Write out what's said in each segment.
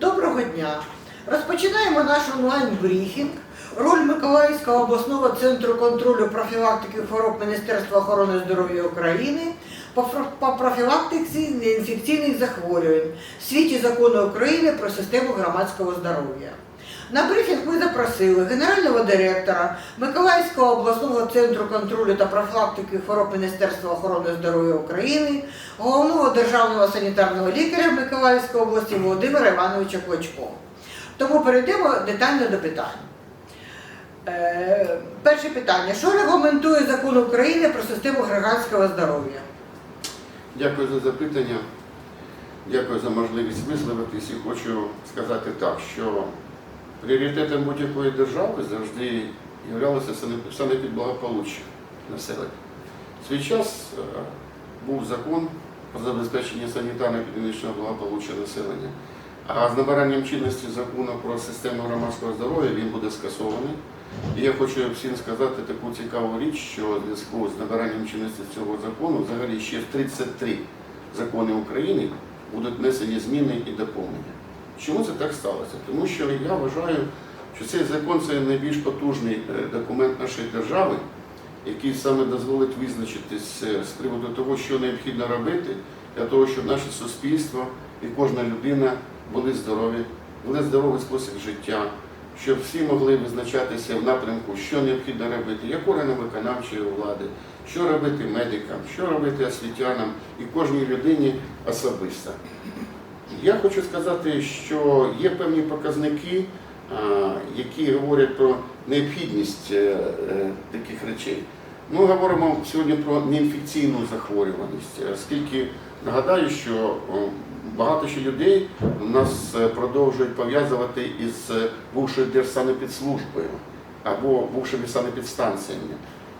Доброго дня! Розпочинаємо наш онлайн-брифінг. Роль Миколаївського обласного центру контролю профілактики хвороб Міністерства охорони здоров'я України по профілактиці неінфекційних захворювань в світі закону України про систему громадського здоров'я. На брифінг ми запросили генерального директора Миколаївського обласного центру контролю та профілактики хвороб Міністерства охорони здоров'я України, головного державного санітарного лікаря Миколаївської області Володимира Івановича Клочко. Тому перейдемо детально до питань. Е, перше питання. Що регламентує закон України про систему громадського здоров'я? Дякую за запитання. Дякую за можливість висловитись і хочу сказати так, що пріоритетом будь-якої держави завжди являлося сане- санепідблагополуччя населення. В свій час е, був закон про забезпечення санітарно-епідемічного благополуччя населення. А з набиранням чинності закону про систему громадського здоров'я він буде скасований. І я хочу всім сказати таку цікаву річ, що в зв'язку з набиранням чинності цього закону взагалі ще в 33 закони України будуть внесені зміни і доповнення. Чому це так сталося? Тому що я вважаю, що цей закон це найбільш потужний е, документ нашої держави, який саме дозволить визначитись е, з приводу того, що необхідно робити для того, щоб наше суспільство і кожна людина були здорові, були здоровий спосіб життя, щоб всі могли визначатися в напрямку, що необхідно робити, як органам виконавчої влади, що робити медикам, що робити освітянам і кожній людині особисто. Я хочу сказати, що є певні показники, які говорять про необхідність е, е, таких речей. Ми говоримо сьогодні про неінфекційну захворюваність, оскільки нагадаю, що багато ще людей нас е, продовжують пов'язувати із е, бувшою держсанепідслужбою або бувшими санепідстанціями.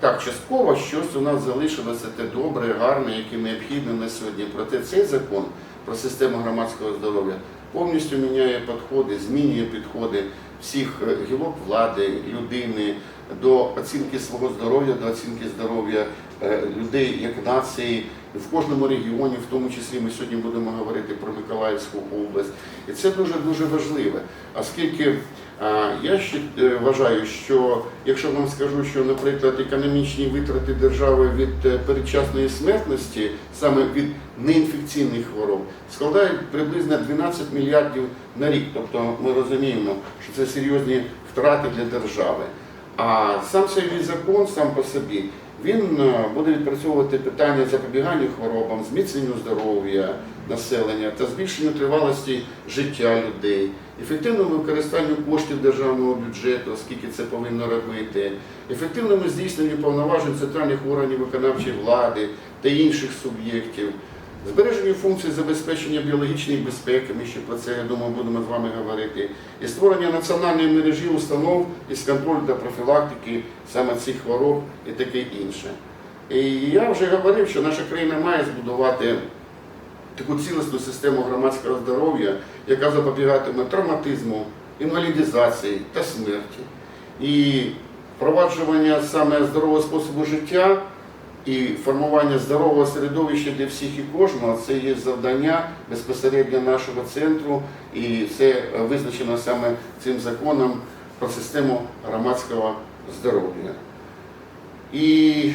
Так, частково щось у нас залишилося те добре, гарне, яке необхідне на сьогодні. Проте цей закон про систему громадського здоров'я повністю міняє підходи, змінює підходи всіх е, гілок влади, людини до оцінки свого здоров'я, до оцінки здоров'я людей як нації в кожному регіоні, в тому числі ми сьогодні будемо говорити про Миколаївську область. І це дуже дуже важливе, оскільки я ще е, вважаю, що якщо вам скажу, що, наприклад, економічні витрати держави від е, передчасної смертності, саме від неінфекційних хвороб, складають приблизно 12 мільярдів на рік. Тобто ми розуміємо, що це серйозні втрати для держави. А сам цей закон сам по собі він е, буде відпрацьовувати питання запобігання хворобам, зміцненню здоров'я населення та збільшенню тривалості життя людей, ефективному використанню коштів державного бюджету, оскільки це повинно робити, ефективному здійсненню повноважень центральних органів виконавчої влади та інших суб'єктів. Збереженню функцій забезпечення біологічної безпеки, ми ще про це, я думаю, будемо з вами говорити, і створення національної мережі установ із контролю та профілактики саме цих хвороб і таке інше. І я вже говорив, що наша країна має збудувати таку цілісну систему громадського здоров'я, яка запобігатиме травматизму, інвалідизації та смерті. І впроваджування саме здорового способу життя і формування здорового середовища для всіх і кожного це є завдання безпосередньо нашого центру, і це визначено саме цим законом про систему громадського здоров'я. І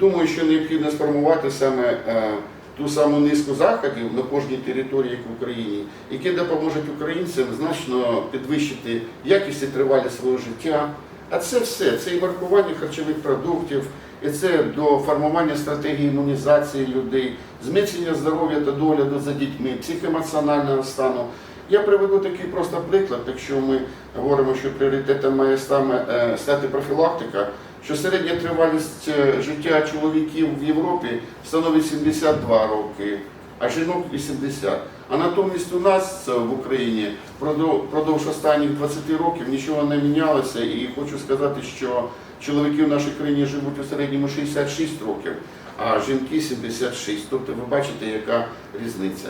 думаю, що необхідно сформувати саме е, ту саму низку заходів на кожній території, як в Україні, які допоможуть українцям значно підвищити якість і тривалість свого життя. А це все, це і маркування харчових продуктів, і це до формування стратегії імунізації людей, зміцнення здоров'я та догляду за дітьми, психоемоціонального стану. Я приведу такий просто приклад, якщо ми говоримо, що пріоритетом має саме е, стати профілактика, що середня тривалість е, життя чоловіків в Європі становить 72 роки, а жінок 80. А натомість у нас е, в Україні продов- впродовж останніх 20 років нічого не мінялося, і хочу сказати, що чоловіки в нашій країні живуть у середньому 66 років, а жінки 76. Тобто ви бачите, яка різниця.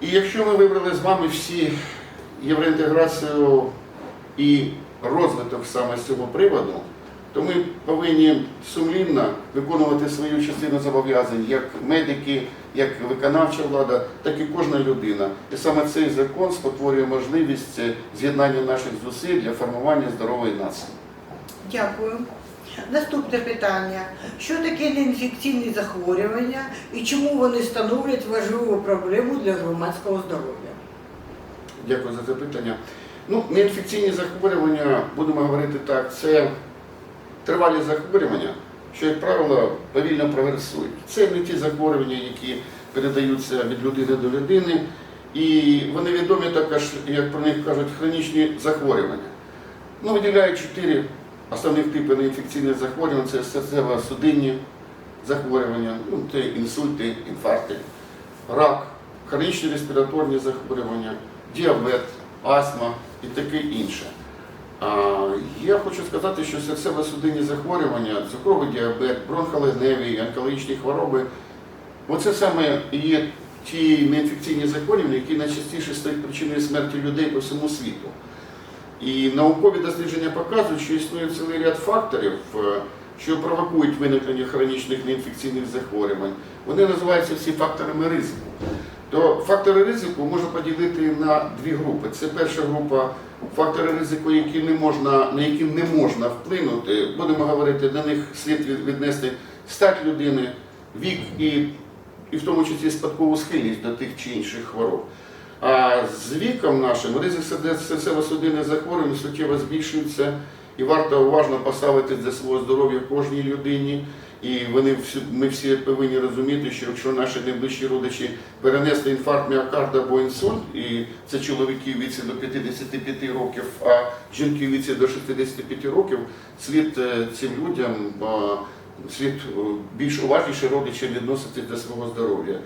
І якщо ми вибрали з вами всі євроінтеграцію і розвиток саме з цього приводу, то ми повинні сумлінно виконувати свою частину зобов'язань як медики, як виконавча влада, так і кожна людина. І саме цей закон спотворює можливість е, з'єднання наших зусиль для формування здорової нації. Дякую. Наступне питання. Що таке неінфекційні захворювання і чому вони становлять важливу проблему для громадського здоров'я? Дякую за запитання. Ну, неінфекційні захворювання, будемо говорити так, це тривалі захворювання, що, як правило, повільно прогресують. Це не ті захворювання, які передаються від людини до людини, і вони відомі також, як про них кажуть, хронічні захворювання. Ну, виділяють чотири основних типи неінфекційних захворювань: це серцево-судинні захворювання, ну, це інсульти, інфаркти, рак, хронічні респіраторні захворювання, діабет, астма і таке інше. Я хочу сказати, що серцево-судинні захворювання, цукровий діабет, бронхолегневі, онкологічні хвороби, оце саме є ті неінфекційні захворювання, які найчастіше стають причиною смерті людей по всьому світу. І наукові дослідження показують, що існує цілий ряд факторів, е, що провокують виникнення хронічних неінфекційних захворювань. Вони називаються всі факторами ризику. То фактори ризику можна поділити на дві групи. Це перша група фактори ризику, які не можна, на які не можна вплинути. Будемо говорити, на них слід віднести стать людини, вік і, і в тому числі спадкову схильність до тих чи інших хвороб. А з віком нашим ризик серцево-судинних захворювань суттєво збільшується, і варто уважно поставити для свого здоров'я кожній людині. І вони всі, ми всі повинні розуміти, що якщо наші найближчі родичі перенесли інфаркт міокарда або інсульт, і це чоловіки в віці до 55 років, а жінки в віці до 65 років, слід е, цим людям а, слід е, більш уважніше родичам відносити до свого здоров'я.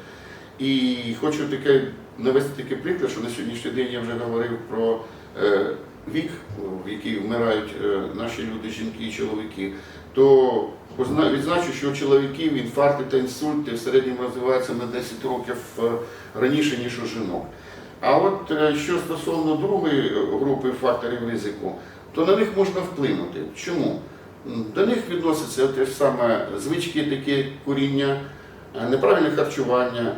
І хочу таке навести такий приклад, що на сьогоднішній день я вже говорив про е, вік, в який вмирають е, наші люди, жінки і чоловіки, то відзначу, що у чоловіків інфаркти та інсульти в середньому розвиваються на 10 років е, раніше, ніж у жінок. А от е, що стосовно другої е, групи факторів ризику, то на них можна вплинути. Чому? До них відносяться те ж саме звички, такі куріння, неправильне харчування,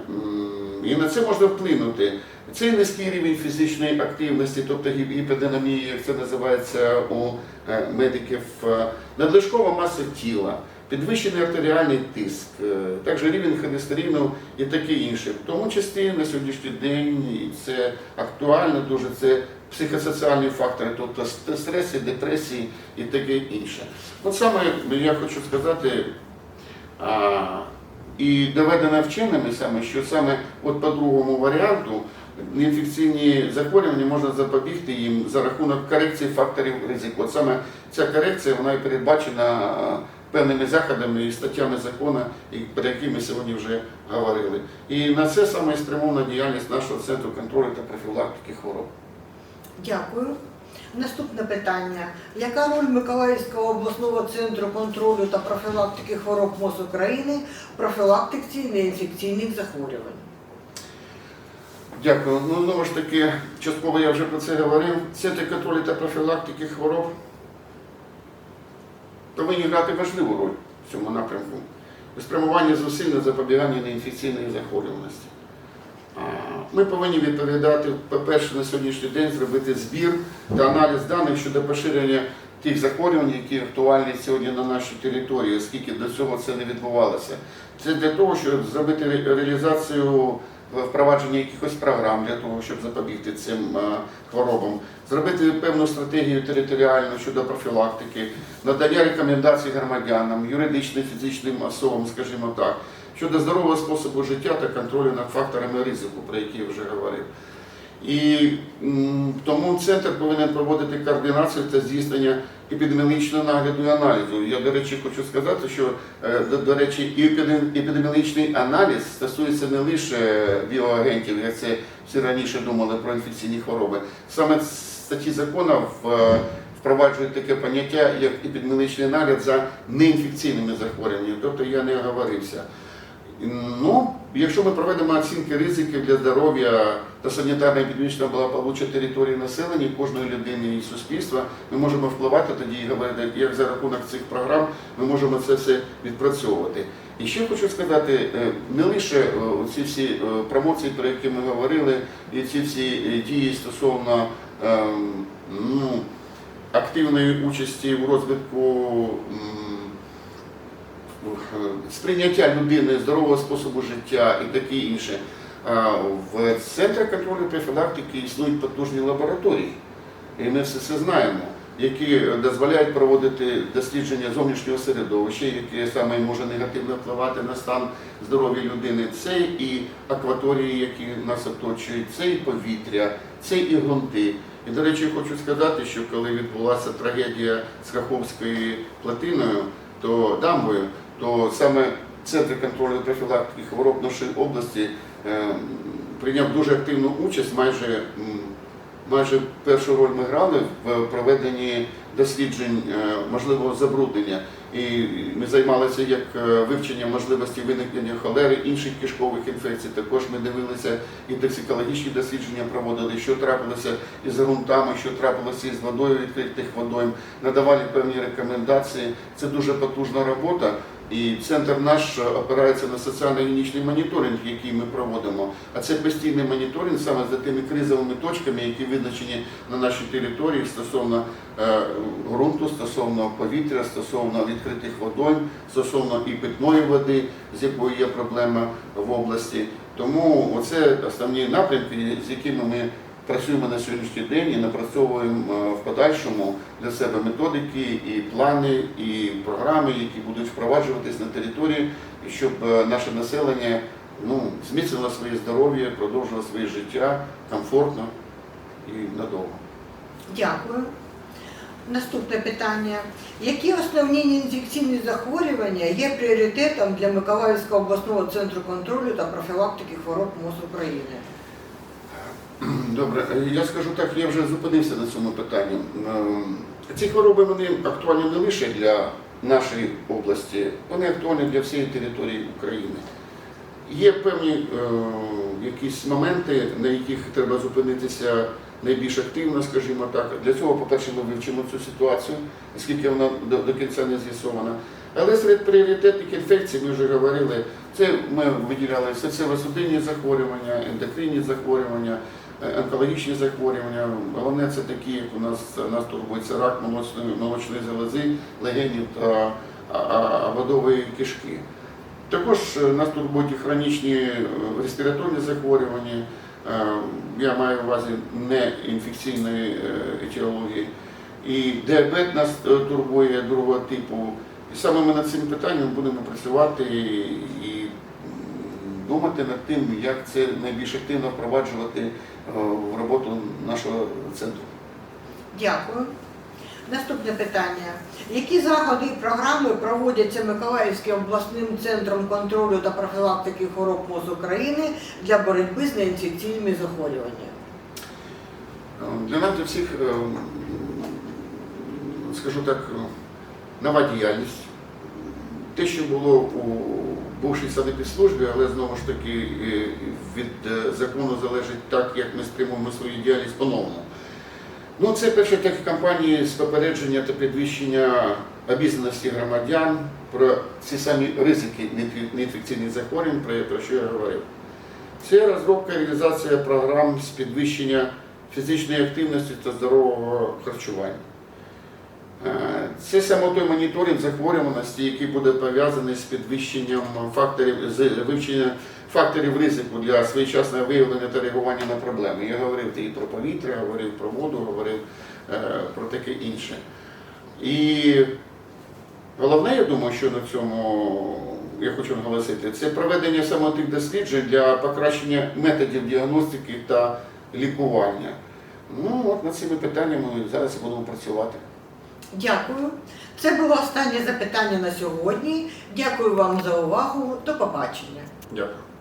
і на це можна вплинути. Це низький рівень фізичної активності, тобто гіп- як це називається у медиків, надлишкова маса тіла, підвищений артеріальний тиск, е, також рівень холестерину і таке інше. В тому числі на сьогоднішній день це актуально дуже, це психосоціальні фактори, тобто ст- стреси, депресії і таке інше. От саме я хочу сказати, і доведено вченими саме, що саме от по другому варіанту неінфекційні захворювання можна запобігти їм за рахунок корекції факторів ризику. От саме ця корекція вона і передбачена певними заходами і статтями закону, про які ми сьогодні вже говорили. І на це саме і спрямована діяльність нашого центру контролю та профілактики хвороб. Дякую. Наступне питання. Яка роль Миколаївського обласного центру контролю та профілактики хвороб МОЗ України в профілактиці неінфекційних захворювань? Дякую. Ну, знову ж таки, частково я вже про це говорив. Центр контролю та профілактики хвороб повинні грати важливу роль в цьому напрямку. Спрямування зусиль на запобігання неінфекційної захворюваності. Ми повинні відповідати, по-перше, на сьогоднішній день зробити збір та аналіз даних щодо поширення тих захворювань, які актуальні сьогодні на нашій території, оскільки до цього це не відбувалося. Це для того, щоб зробити ре- реалізацію впровадження якихось програм для того, щоб запобігти цим е, хворобам, зробити певну стратегію територіальну щодо профілактики, надання рекомендацій громадянам, юридичним, фізичним особам, скажімо так, щодо здорового способу життя та контролю над факторами ризику, про які я вже говорив. І тому центр повинен проводити координацію та здійснення епідеміологічного нагляду і аналізу. Я, до речі, хочу сказати, що е, до, до речі, і епідем- епідеміологічний аналіз стосується не лише біоагентів, як це всі раніше думали про інфекційні хвороби. Саме статті закону е, впроваджують таке поняття, як епідеміологічний нагляд за неінфекційними захворюваннями. Тобто я не оговорився. Ну, якщо ми проведемо оцінки ризиків для здоров'я та санітарно-епідемічного благополуччя території населення, кожної людини і суспільства, ми можемо впливати тоді і говорити, як за рахунок цих програм ми можемо це все відпрацьовувати. І ще хочу сказати, е, не лише е, ці всі е, промоції, про які ми говорили, і ці всі дії стосовно ем, ну, активної участі у розвитку сприйняття людини, здорового способу життя і таке інше. В центрі контролю профілактики існують потужні лабораторії, і ми все це знаємо, які дозволяють проводити дослідження зовнішнього середовища, яке саме може негативно впливати на стан здоров'я людини. Це і акваторії, які нас оточують, це і повітря, це і ґрунти. І, до речі, хочу сказати, що коли відбулася трагедія з Каховською плотиною, то дамбою, то саме Центр контролю профілактики хвороб нашої області е, прийняв дуже активну участь, майже, майже першу роль ми грали в проведенні досліджень е, можливого забруднення. І ми займалися як е, вивченням можливості виникнення холери, інших кишкових інфекцій. Також ми дивилися і токсикологічні дослідження проводили, що трапилося із ґрунтами, що трапилося із водою відкритих водойм, надавали певні рекомендації. Це дуже потужна робота. І центр наш опирається на соціально-гігієнічний моніторинг, який ми проводимо. А це постійний моніторинг саме за тими кризовими точками, які визначені на нашій території стосовно е, ґрунту, стосовно повітря, стосовно відкритих водойм, стосовно і питної води, з якою є проблема в області. Тому оце основні напрямки, з якими ми працюємо на сьогоднішній день і напрацьовуємо е, в подальшому для себе методики, і плани, і програми, які будуть впроваджуватись на території, щоб е, наше населення ну, зміцнило своє здоров'я, продовжило своє життя комфортно і надовго. Дякую. Наступне питання. Які основні інфекційні захворювання є пріоритетом для Миколаївського обласного центру контролю та профілактики хвороб МОЗ України? Добре, е, я скажу так, я вже зупинився на цьому питанні. Ем, Ці хвороби вони актуальні не лише для нашої області, вони актуальні для всієї території України. Є певні е, якісь моменти, на яких треба зупинитися найбільш активно, скажімо так. Для цього, по-перше, ми вивчимо цю ситуацію, оскільки вона до, до кінця не з'ясована. Але серед пріоритетних інфекцій, ми вже говорили, це ми виділяли серцево-судинні захворювання, ендокринні захворювання, онкологічні захворювання. Головне це такі, як у нас, нас турбується рак молочної, молочної залози, легенів та водової кишки. Також е, нас турбують хронічні е, респіраторні захворювання. Е, Я маю на увазі не інфекційної е, етіології. І діабет нас е, турбує другого типу. І саме ми над цим питанням будемо працювати і, думати над тим, як це найбільш активно впроваджувати е, в роботу нашого центру. Дякую. Наступне питання. Які заходи і програми проводяться Миколаївським обласним центром контролю та профілактики хвороб МОЗ України для боротьби з неінфекційними захворюваннями? Е, Для нас для всіх, е, скажу так, нова діяльність. Те, що було у бувшій санепідслужбі, але знову ж таки е, від е, закону залежить так, як ми спрямуємо свою діяльність поновно. Ну, це перше так кампанії з попередження та підвищення обізнаності громадян про ці самі ризики неінфекційних захворювань, про що я говорив. Це розробка і реалізація програм з підвищення фізичної активності та здорового харчування. Е, Це саме той моніторинг захворюваності, який буде пов'язаний з підвищенням факторів з вивчення факторів ризику для своєчасного виявлення та реагування на проблеми. Я говорив і про повітря, говорив про воду, говорив е, про таке інше. І головне, я думаю, що на цьому я хочу наголосити, це проведення саме тих досліджень для покращення методів діагностики та лікування. Ну, от над цими питаннями ми зараз будемо працювати. Дякую. Це було останнє запитання на сьогодні. Дякую вам за увагу. До побачення. Дякую.